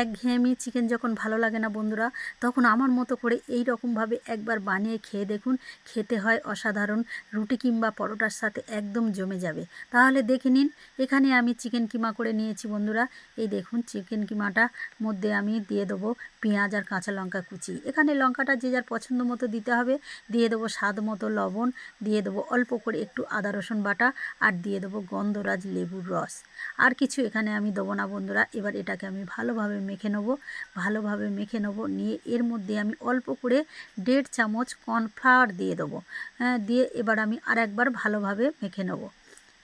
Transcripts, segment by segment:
একঘেয়েমি চিকেন যখন ভালো লাগে না বন্ধুরা, তখন আমার মতো করে এই রকমভাবে একবার বানিয়ে খেয়ে দেখুন, খেতে হয় অসাধারণ, রুটি কিংবা পরোটার সাথে একদম জমে যাবে। তাহলে দেখে নিন, এখানে আমি চিকেন কিমা করে নিয়েছি বন্ধুরা। এই দেখুন চিকেন কিমাটা মধ্যে আমি দিয়ে দেবো পেঁয়াজ আর কাঁচা লঙ্কা কুচি। এখানে লঙ্কাটা যে যার পছন্দ মতো দিতে হবে, দিয়ে দেবো স্বাদ মতো লবণ, দিয়ে দেবো অল্প করে একটু আদা রসুন বাটা আর দিয়ে দেবো গন্ধরাজ লেবুর রস। আর কিছু এখানে আমি দেবো না বন্ধুরা, এবার এটাকে আমি ভালোভাবে মেখে নেব, ভালোভাবে মেখে নেব, নিয়ে এর মধ্যে আমি অল্প করে দেড় চামচ কর্নফ্লাওয়ার দিয়ে দেবো। হ্যাঁ দিয়ে এবার আমি আর একবার ভালোভাবে মেখে নেব।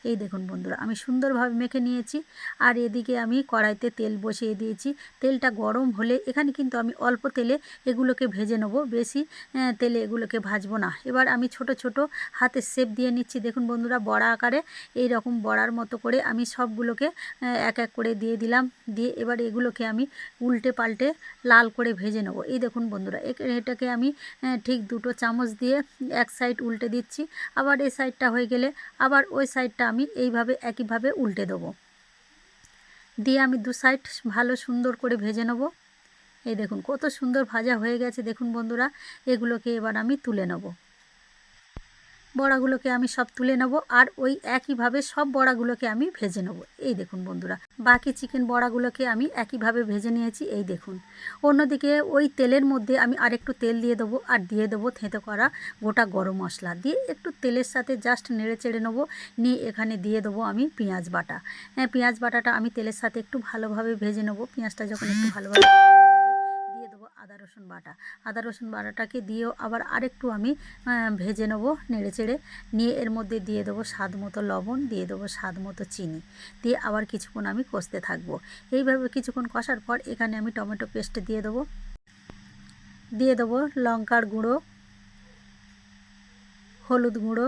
এই দেখুন বন্ধুরা, আমি সুন্দরভাবে মেখে নিয়েছি। আর এদিকে আমি কড়াইতে তেল বসিয়ে দিয়েছি। তেলটা গরম হলে এখানে কিন্তু আমি অল্প তেলে এগুলোকে ভেজে নেব। বেশি তেলে এগুলোকে ভাজবো না। এবার আমি ছোট ছোট হাতে শেপ দিয়ে নিচ্ছি। দেখুন বন্ধুরা, বড়া আকারে এই রকম বড়ার মতো করে আমি সবগুলোকে এক এক করে দিয়ে দিলাম। দিয়ে এবার এগুলোকে আমি উল্টে পাল্টে লাল করে ভেজে নেব। এই দেখুন বন্ধুরা এটাকে আমি ঠিক দুটো চামচ দিয়ে এক সাইড উল্টে দিচ্ছি। আবার এই সাইডটা হয়ে গেলে আবার ওই সাইডটা আমি এইভাবে একইভাবে উল্টে দেবো। দিয়ে আমি দু সাইড ভালো সুন্দর করে ভেজে নেব। এই দেখুন কত সুন্দর ভাজা হয়ে গেছে। দেখুন বন্ধুরা, এগুলোকে এবার আমি তুলে নেব। বড়াগুলোকে আমি সব তুলে নেব আর ওই একইভাবে সব বড়াগুলোকে আমি ভেজে নেব। এই দেখুন বন্ধুরা, বাকি চিকেন বড়াগুলোকে আমি একইভাবে ভেজে নিয়েছি, এই দেখুন। অন্যদিকে ওই তেলের মধ্যে আমি আরেকটু তেল দিয়ে দেবো আর দিয়ে দেবো থেঁতো করা গোটা গরম মশলা। দিয়ে একটু তেলের সাথে জাস্ট নেড়ে চেড়ে নেব, নিয়ে এখানে দিয়ে দেবো আমি পেঁয়াজ বাটা। হ্যাঁ পেঁয়াজ বাটাটা আমি তেলের সাথে একটু ভালোভাবে ভেজে নেব, পেঁয়াজটা যখন একটু ভালোভাবে আদা রসুন বাটা। আদা রসুন বাটাটাকে দিয়েও আবার আরেকটু আমি ভেজে নেব নেড়ে চেড়ে নিয়ে এর মধ্যে দিয়ে দেবো স্বাদ মতো লবণ, দিয়ে দেবো স্বাদ মতো চিনি। দিয়ে আবার কিছুক্ষণ আমি কষতে থাকব। এইভাবে কিছুক্ষণ কষার পর এখানে আমি টমেটো পেস্ট দিয়ে দেবো। দিয়ে দেবো লঙ্কার গুঁড়ো, হলুদ গুঁড়ো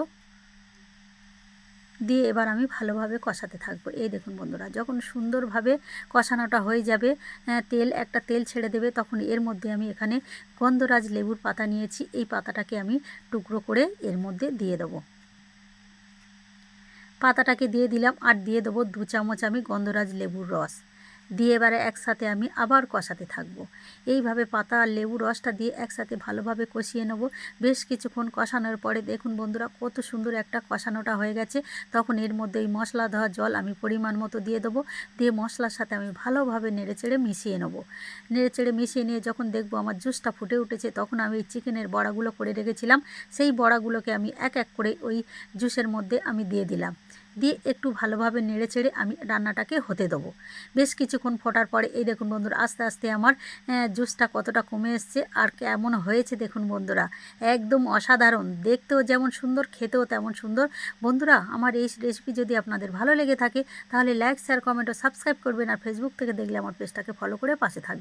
দিয়ে এবার আমি ভালোভাবে কষাতে থাকব। এই দেখুন বন্ধুরা, যখন সুন্দরভাবে কষানোটা হয়ে যাবে তেল, একটা তেল ছেড়ে দেবে, তখন এর মধ্যে আমি এখানে গন্ধরাজ লেবুর পাতা নিয়েছি। এই পাতাটাকে আমি টুকরো করে এর মধ্যে দিয়ে দেবো। পাতাটাকে দিয়ে দিলাম আর দিয়ে দেবো দু চামচ আমি গন্ধরাজ লেবুর রস। দিয়ে এবারে একসাথে আমি আবার কষাতে থাকব। এইভাবে পাতা আর লেবু রসটা দিয়ে একসাথে ভালোভাবে কষিয়ে নেব। বেশ কিছুক্ষণ কষানোর পরে দেখুন বন্ধুরা, কত সুন্দর একটা কষানোটা হয়ে গেছে। তখন এর মধ্যে এই মশলা দেওয়া জল আমি পরিমাণ মতো দিয়ে দেবো। দিয়ে মশলার সাথে আমি ভালোভাবে নেড়েচেড়ে মিশিয়ে নেব। নেড়েচেড়ে মিশিয়ে নিয়ে যখন দেখব আমার জুসটা ফুটে উঠেছে, তখন আমি এই চিকেনের বড়াগুলো করে রেখেছিলাম। সেই বড়াগুলোকে আমি এক এক করে ওই জুসের মধ্যে আমি দিয়ে দিলাম। দিয়ে একটু ভালোভাবে নেড়ে চেড়ে আমি রান্নাটাকে হতে দেবো। বেশ কিছুক্ষণ ফোটার পরে, এই দেখুন বন্ধুরা, আস্তে আস্তে আমার জুসটা কতটা কমে এসছে আর কেমন হয়েছে দেখুন বন্ধুরা। একদম অসাধারণ, দেখতেও যেমন সুন্দর, খেতেও তেমন সুন্দর। বন্ধুরা, আমার এই রেসিপি যদি আপনাদের ভালো লেগে থাকে, তাহলে লাইক শেয়ার কমেন্ট ও সাবস্ক্রাইব করবেন আর ফেসবুক থেকে দেখলে আমার পেজটাকে ফলো করে পাশে থাকবেন।